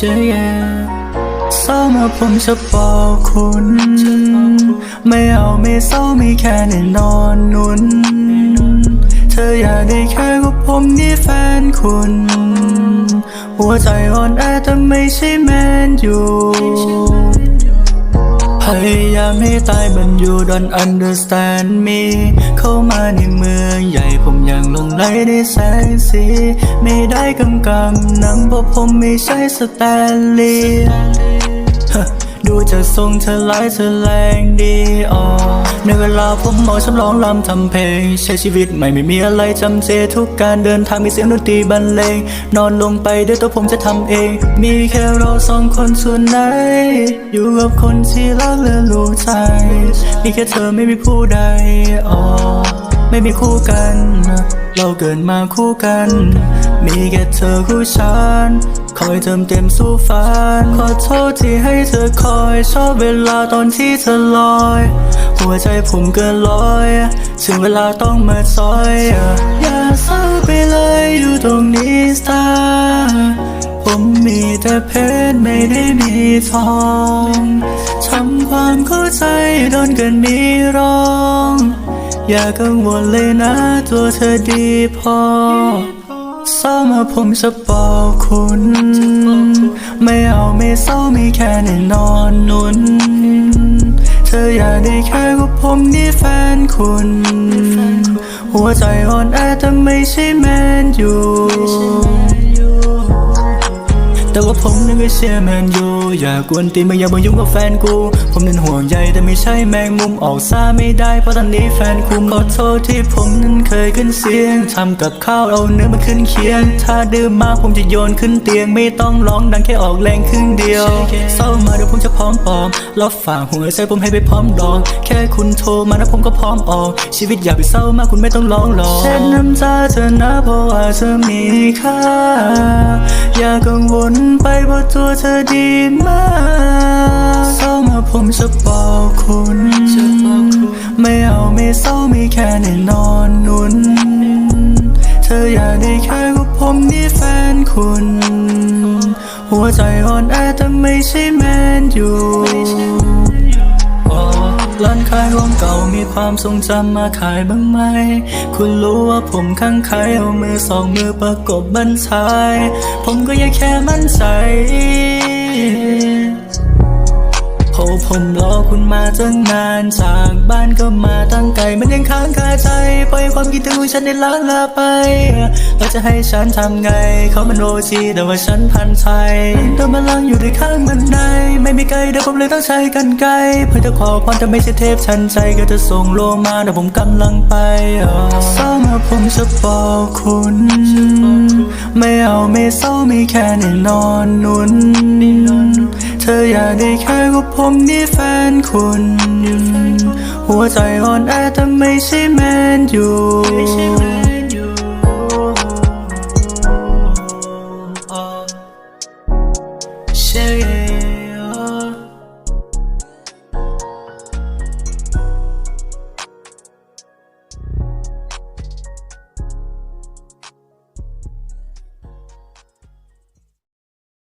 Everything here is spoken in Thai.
เชื่อเศร้ามาผมจะบอกคุณ ไม่เอาไม่เศร้าไมีแค่ในนอนนุน เธออยากได้แค่กับผมนี่แฟนคุณ หัวใจอ่อนแอแต่ไม่ใช่แมนอยู่พยายามให้ตายมันอยู่ don't understand me เข้ามาใน ในแสงสี ไม่ได้กำกำนังเพราะผมไม่ใช่สแตนลีย์ดูจะทรงเธอร้ายเธอแรงดีอ๋อในเวลาผมมองฉันร้องรำทำเพลง ใช้ชีวิตใหม่ไม่มีอะไรจำเจทุกการเดินทางมีเสียงดนตรีบรรเลง นอนลงไปเดี๋ยวตัวผมจะทำเอง มีแค่เราสองคนส่วนไหน อยู่กับคนที่รักและรู้ใจ มีแค่เธอไม่มีผู้ใดอ๋อไม่มีคู่กัน เราเกิดมาคู่กัน มีแค่เธอคู่ฉัน คอยเติมเต็มสู่ฝัน ขอโทษที่ให้เธอคอย ชอบเวลาตอนที่เธอลอย หัวใจผมเกินร้อย ถึงเวลาต้องมาซอย อย่าเศร้าไปเลยอยู่ตรงนี้สตาร์ผมมีแต่เพชรไม่ได้มีทองทำความเข้าใจโดนกันมีร้อง อย่ากังวลเลยนะตัวเธอดีพอเศร้ามาผมจะบอกคุณ ไม่เอาไม่เศร้ามีแค่ในนอนนุน เธออยากได้แค่กับผมนี่แฟนคุณ หัวใจอ่อนแอแต่ไม่ใช่แมนอยู่แต่ ผมนั้นก็เชียร์แมนยูอยากกวนตีนไม่อยากมายุ่งกับแฟนกู ผมนั้นห่วงใยแต่ไม่ใช่แมงมุมออกซ่าไม่ได้เพราะตอนนี้แฟนคุมขอโทษที่ผมนั้นเคยขึ้นเสียงทำกับข้าวเอาเนื้อมาขึ้นเคียง ถ้าดื่มมากผมจะโยนขึ้นเตียงไม่ต้องร้องดังแค่ออกแรงครึ่งเดียวเศร้ามาเดี๋ยวผมจะพร้อมปลอมรับฝากหัวใจผมให้ไปพร้อมดองแค่คุณโทรมานะผมก็พร้อมออก ชีวิตอย่าไปเศร้ามากคุณไม่ต้องร้องหรอกเช็ดน้ำตาเธอนะเพราะว่าเธอมีค่าอย่ากังวลไปเพราะตัวเธอดีมากเศร้ามาผมจะบอกคุณ ไม่เอาไม่เศร้ามีแค่ในนอนนุน เธออยากได้แค่ว่าผมนี่แฟนคุณ หัวใจอ่อนแอแต่ไม่ใช่แมนอยู่ อ๋อร้านขายของเก่ามีความทรงจำมาขายบ้างไหม คุณรู้ว่าผมข้างใครเอามือสองมือประกบบันชาย ผมก็ยังแค่มั่นใจโอ้ผมรอคุณมาตั้งนานจากบ้านก็มาตั้งไกลมันยังค้างคาใจ ปล่อยความคิดถึงของฉันได้ล้างลาไปแล้วจะให้ฉันทำไง เขามันโรชีแต่ว่าฉันพันไทยเดินมาลังอยู่ในข้างมัน ไดไม่มีไกลเดี๋ยวผมเลยต้องใช้กันไกลเพื่อจะขอพรจะไม่ใช่เทพชันใจก็จะส่งโลมาแต่ผมกำลังไปเศร้ามาผมจะบอกคุณ ไม่เอาไม่เศร้ามีแค่ในนอนนุนเธออยากได้แค่กับผมนี่แฟนคุณ หัวใจอ่อนแอแต่ไม่ใช่แมนอยู่เชื่อ